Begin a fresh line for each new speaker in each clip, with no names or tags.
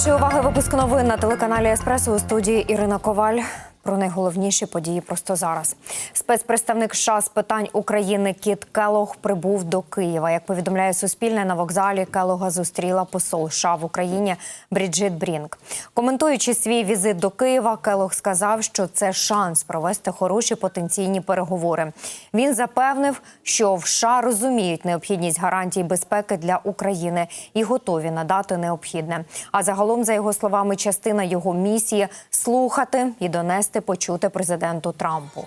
вашої уваги випуск новин на телеканалі Еспресо у студії Ірина Коваль. Про найголовніші події просто зараз. Спецпредставник США з питань України Кіт Келог прибув до Києва. Як повідомляє Суспільне, на вокзалі Келога зустріла посол США в Україні Бріджит Брінк. Коментуючи свій візит до Києва, Келог сказав, що це шанс провести хороші потенційні переговори. Він запевнив, що в США розуміють необхідність гарантій безпеки для України і готові надати необхідне. А загалом, за його словами, частина його місії слухати і донести почути президенту Трампу.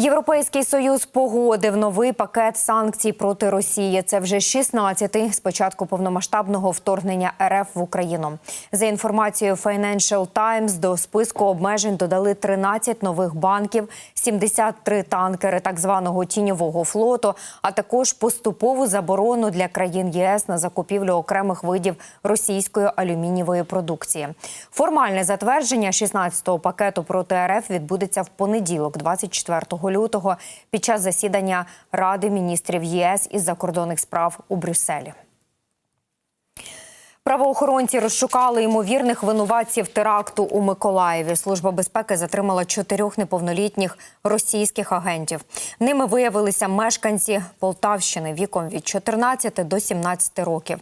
Європейський союз погодив новий пакет санкцій проти Росії. Це вже 16-й з початку повномасштабного вторгнення РФ в Україну. За інформацією Financial Times, до списку обмежень додали 13 нових банків, 73 танкери так званого тіньового флоту, а також поступову заборону для країн ЄС на закупівлю окремих видів російської алюмінієвої продукції. Формальне затвердження 16-го пакету проти РФ відбудеться в понеділок, 24 лютого, під час засідання Ради міністрів ЄС із закордонних справ у Брюсселі. Правоохоронці розшукали ймовірних винуватців теракту у Миколаєві. Служба безпеки затримала чотирьох неповнолітніх російських агентів. Ними виявилися мешканці Полтавщини віком від 14 до 17 років.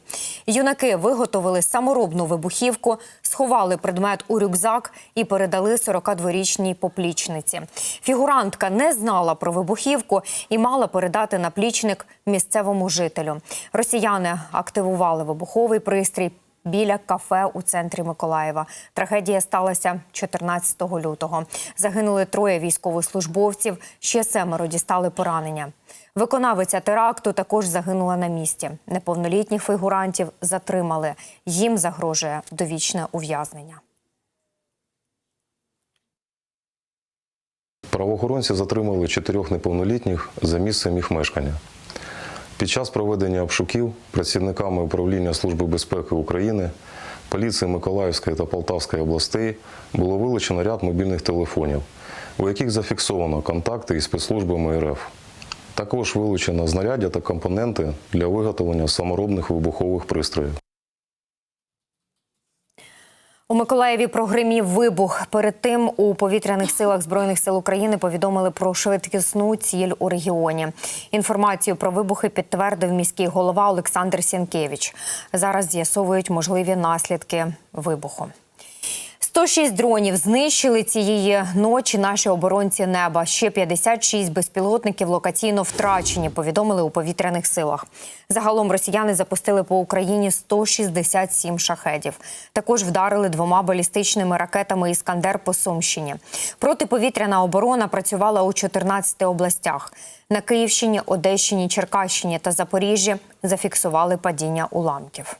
Юнаки виготовили саморобну вибухівку, сховали предмет у рюкзак і передали 42-річній поплічниці. Фігурантка не знала про вибухівку і мала передати наплічник місцевому жителю. Росіяни активували вибуховий пристрій біля кафе у центрі Миколаєва. Трагедія сталася 14 лютого. Загинули троє військовослужбовців, ще семеро дістали поранення. Виконавиця теракту також загинула на місці. Неповнолітніх фігурантів затримали. Їм загрожує довічне ув'язнення.
Правоохоронці затримали чотирьох неповнолітніх за місцем їх мешкання. Під час проведення обшуків працівниками управління Служби безпеки України, поліції Миколаївської та Полтавської областей було вилучено ряд мобільних телефонів, у яких зафіксовано контакти із спецслужбами РФ. Також вилучено знаряддя та компоненти для виготовлення саморобних вибухових пристроїв.
У Миколаєві прогримів вибух. Перед тим у повітряних силах збройних сил України повідомили про швидкісну ціль у регіоні. Інформацію про вибухи підтвердив міський голова Олександр Сінкевич. Зараз з'ясовують можливі наслідки вибуху. 106 дронів знищили цієї ночі наші оборонці неба. Ще 56 безпілотників локаційно втрачені. Повідомили у повітряних силах. Загалом росіяни запустили по Україні 167 шахедів. Також вдарили двома балістичними ракетами Іскандер по Сумщині. Протиповітряна оборона працювала у 14 областях. На Київщині, Одещині, Черкащині та Запоріжжі зафіксували падіння уламків.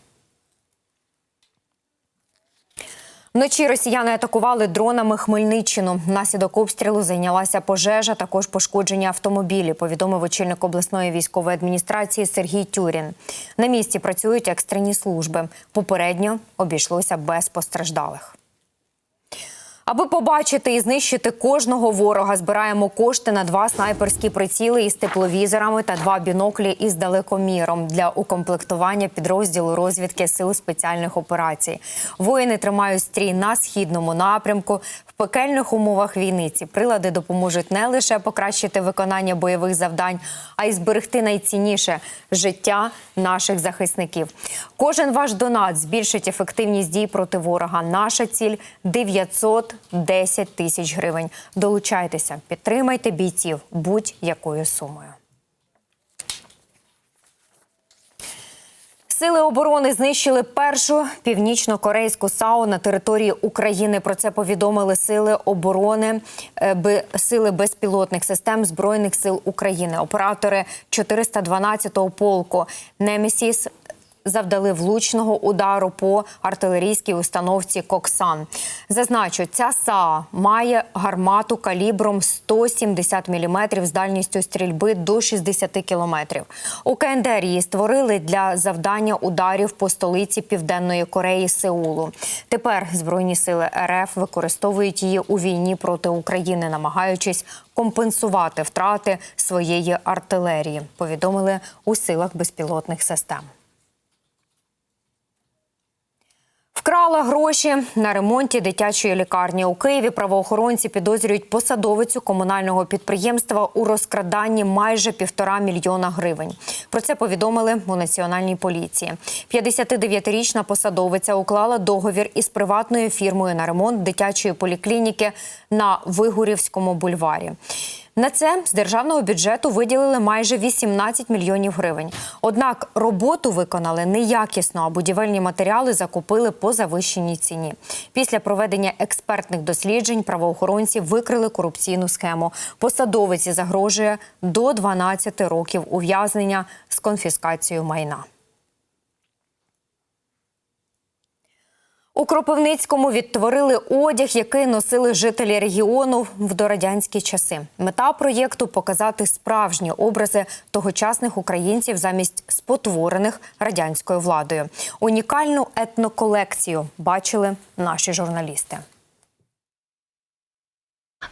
Вночі росіяни атакували дронами Хмельниччину. Внаслідок обстрілу зайнялася пожежа, також пошкодження автомобілі. Повідомив очільник обласної військової адміністрації Сергій Тюрін. На місці працюють екстрені служби. Попередньо обійшлося без постраждалих. Аби побачити і знищити кожного ворога, збираємо кошти на два снайперські приціли із тепловізорами та два біноклі із далекоміром для укомплектування підрозділу розвідки сил спеціальних операцій. Воїни тримають стрій на східному напрямку. Пекельних умовах війни ці прилади допоможуть не лише покращити виконання бойових завдань, а й зберегти найцінніше життя наших захисників. Кожен ваш донат збільшить ефективність дій проти ворога. Наша ціль 910 тисяч гривень. Долучайтеся, підтримайте бійців будь-якою сумою. Сили оборони знищили першу північно-корейську САУ на території України. Про це повідомили сили оборони е, сили безпілотних систем збройних сил України. Оператори 412-го полку Немісіс завдали влучного удару по артилерійській установці Коксан. Зазначу, ця САА має гармату калібром 170 мм з дальністю стрільби до 60 км. У КНДР її створили для завдання ударів по столиці Південної Кореї Сеулу. Тепер збройні сили РФ використовують її у війні проти України, намагаючись компенсувати втрати своєї артилерії. Повідомили у силах безпілотних систем. Вкрала гроші на ремонті дитячої лікарні у Києві. Правоохоронці підозрюють посадовицю комунального підприємства у розкраданні майже півтора мільйона гривень. Про це повідомили у національній поліції. 59-річна посадовиця уклала договір із приватною фірмою на ремонт дитячої поліклініки на Вигурівському бульварі. На це з державного бюджету виділили майже 18 мільйонів гривень. Однак роботу виконали неякісно, а будівельні матеріали закупили по завищеній ціні. Після проведення експертних досліджень правоохоронці викрили корупційну схему. Посадовиці загрожує до 12 років ув'язнення з конфіскацією майна. У Кропивницькому відтворили одяг, який носили жителі регіону в дорадянські часи. Мета проєкту показати справжні образи тогочасних українців замість спотворених радянською владою. Унікальну етноколекцію бачили наші журналісти.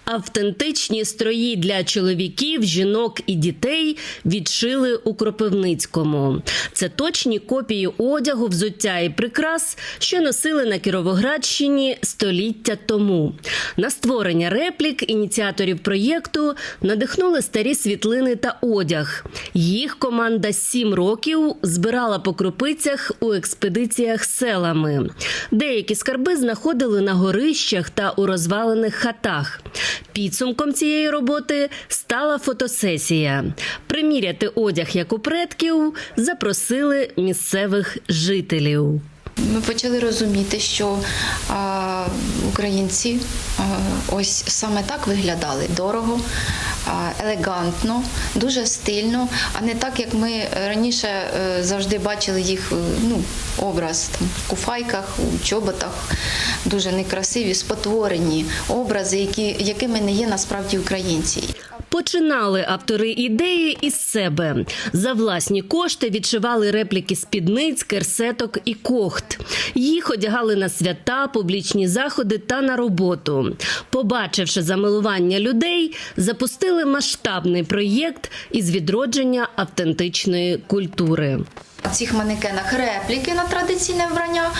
Автентичні строї для чоловіків, жінок і дітей відшили у Кропивницькому. Це точні копії одягу, взуття і прикрас, що носили на Кіровоградщині століття тому. На створення реплік ініціаторів проєкту надихнули старі світлини та одяг. Їх команда сім років збирала по крупицях у експедиціях селами. Деякі скарби знаходили на горищах та у розвалених хатах. Підсумком цієї роботи стала фотосесія. Приміряти одяг як у предків запросили місцевих жителів.
Ми почали розуміти, що а, українці а, ось саме так виглядали дорого, а, елегантно, дуже стильно, а не так, як ми раніше е, завжди бачили їх е, ну, образ там, в куфайках, у чоботах, дуже некрасиві, спотворені образи, які, якими не є насправді українці.
Починали автори ідеї із себе. За власні кошти відшивали репліки спідниць, керсеток і кохт. Їх одягали на свята, публічні заходи та на роботу. Побачивши замилування людей, запустили масштабний проєкт із відродження автентичної культури.
На цих манекенах репліки на традиційне вбрання,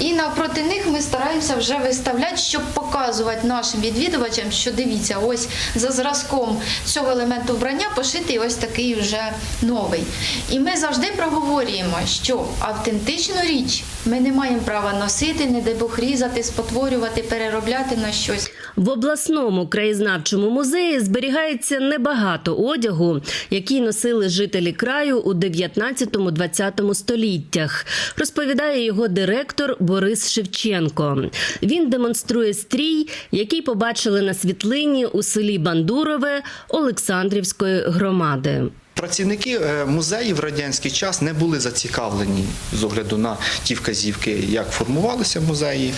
і навпроти них ми стараємося вже виставляти, щоб показувати нашим відвідувачам, що дивіться, ось за зразком цього елементу вбрання пошитий ось такий вже новий. І ми завжди проговорюємо, що автентичну річ ми не маємо права носити, не дай Бог різати, спотворювати, переробляти на щось.
В обласному краєзнавчому музеї зберігається небагато одягу, який носили жителі краю у 19-20 століттях. Розповідає його директор Борис Шевченко. Він демонструє стрій, який побачили на світлині у селі Бандурове Олександрівської громади.
Працівники е, музеїв в радянський час не були зацікавлені з огляду на ті вказівки, як формувалися музеї,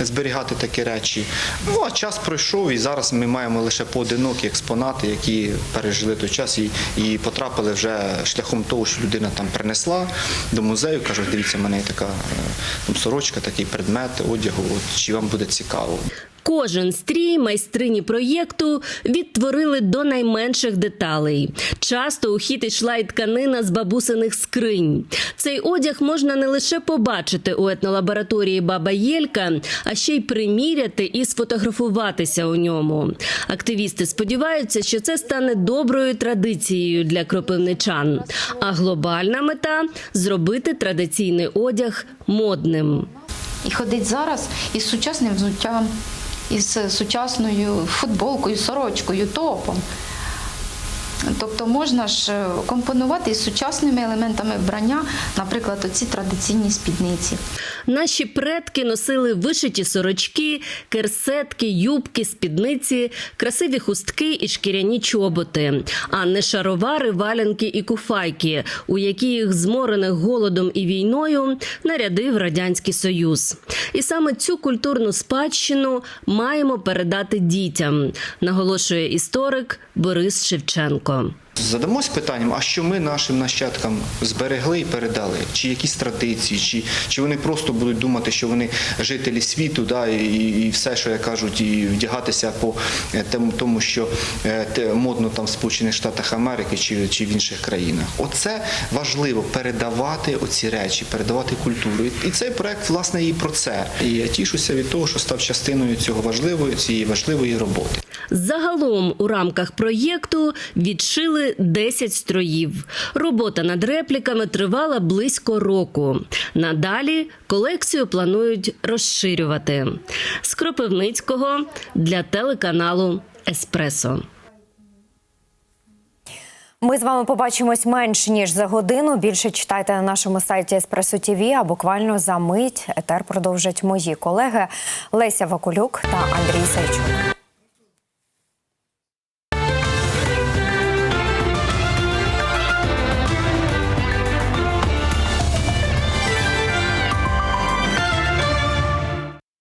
зберігати такі речі. Ну а час пройшов, і зараз ми маємо лише поодинокі експонати, які пережили той час і, і потрапили вже шляхом того, що людина там принесла до музею. каже, дивіться, в мене є така е, там сорочка, такий предмет одягу. От чи вам буде цікаво?
Кожен стрій майстрині проєкту відтворили до найменших деталей. Часто у хід йшла й тканина з бабусиних скринь. Цей одяг можна не лише побачити у етнолабораторії Баба Єлька, а ще й приміряти і сфотографуватися у ньому. Активісти сподіваються, що це стане доброю традицією для кропивничан. А глобальна мета зробити традиційний одяг модним.
І ходить зараз із сучасним взуттям, із сучасною футболкою, сорочкою, топом. Тобто можна ж е, компонувати із сучасними елементами вбрання, наприклад, оці традиційні спідниці.
Наші предки носили вишиті сорочки, керсетки, юбки, спідниці, красиві хустки і шкіряні чоботи, а не шаровари, валянки і куфайки, у які їх зморених голодом і війною нарядив радянський союз. І саме цю культурну спадщину маємо передати дітям, наголошує історик Борис Шевченко.
Задамось питанням, а що ми нашим нащадкам зберегли і передали? Чи якісь традиції, чи, чи вони просто будуть думати, що вони жителі світу, да, і, і все, що як кажуть, і вдягатися по е, тому, тому що е, те, модно там в Сполучених Штатах Америки чи, чи в інших країнах. Оце важливо передавати оці речі, передавати культуру. І цей проект, власне, і про це. І я тішуся від того, що став частиною цього важливої, цієї важливої роботи.
Загалом у рамках проєкту відшили 10 строїв. Робота над репліками тривала близько року. Надалі колекцію планують розширювати. З Кропивницького для телеканалу Еспресо.
Ми з вами побачимось менш ніж за годину. Більше читайте на нашому сайті Еспресо ТВ, а буквально за мить етер продовжать мої колеги Леся Вакулюк та Андрій Сайчук.